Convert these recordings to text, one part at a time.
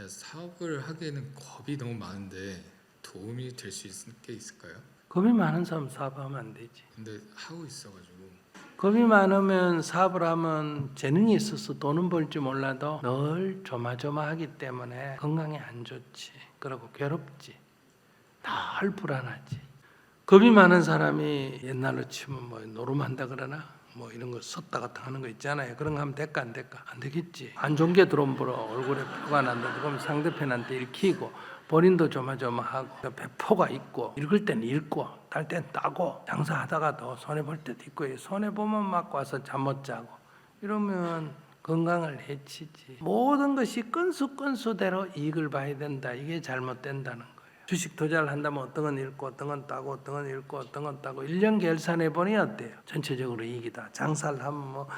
제가 사업을 하기에는 겁이 너무 많은데 도움이 될 수 있는 게 있을까요? 겁이 많은 사람 사업하면 안 되지. 근데 하고 있어가지고 겁이 많으면 사업을 하면 재능이 있어서 돈은 벌지 몰라도 늘 조마조마하기 때문에 건강에 안 좋지. 그리고 괴롭지. 늘 불안하지. 겁이 많은 사람이 옛날로 치면 뭐 노름한다 그러나 뭐 이런 거 섰다 갔다 하는 거 있잖아요. 그런 거 하면 될까 안 될까? 안 되겠지. 안 좋은 게 들어오면 얼굴에 표가 난다. 그럼 상대편한테 읽히고 본인도 조마조마하고 배포가 있고 읽을 땐 읽고 딸 땐 따고 장사하다가도 손해 볼 때도 있고 손해 보면 막 와서 잠 못 자고 이러면 건강을 해치지. 모든 것이 건수 건수대로 이익을 봐야 된다. 이게 잘못된다는 거예요. 주식 투자를 한다면 어떤 건 읽고 어떤 건 따고 어떤 건 읽고 어떤 건 따고 1년 결산해 보니 어때요? 전체적으로 이익이다. 장사를 하면 뭐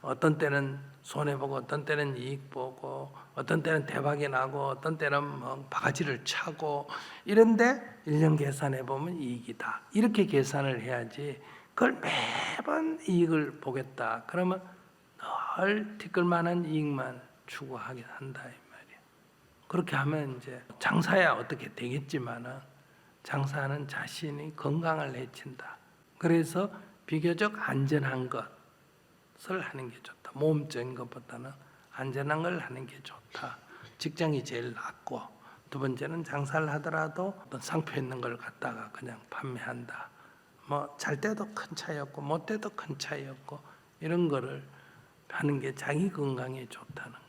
어떤 때는 손해 보고 어떤 때는 이익 보고 어떤 때는 대박이 나고 어떤 때는 뭐 바가지를 차고 이런데 1년 계산해 보면 이익이다. 이렇게 계산을 해야지 그걸 매번 이익을 보겠다. 그러면 늘 티끌만한 이익만 추구하게 한다. 그렇게 하면 이제 장사야 어떻게 되겠지만은 장사하는 자신이 건강을 해친다. 그래서 비교적 안전한 것을 하는 게 좋다. 모험적인 것보다는 안전한 걸 하는 게 좋다. 직장이 제일 낫고 두 번째는 장사를 하더라도 어떤 상표 있는 걸 갖다가 그냥 판매한다. 뭐 잘 때도 큰 차이 없고 못 때도 큰 차이 없고 이런 거를 하는 게 자기 건강에 좋다는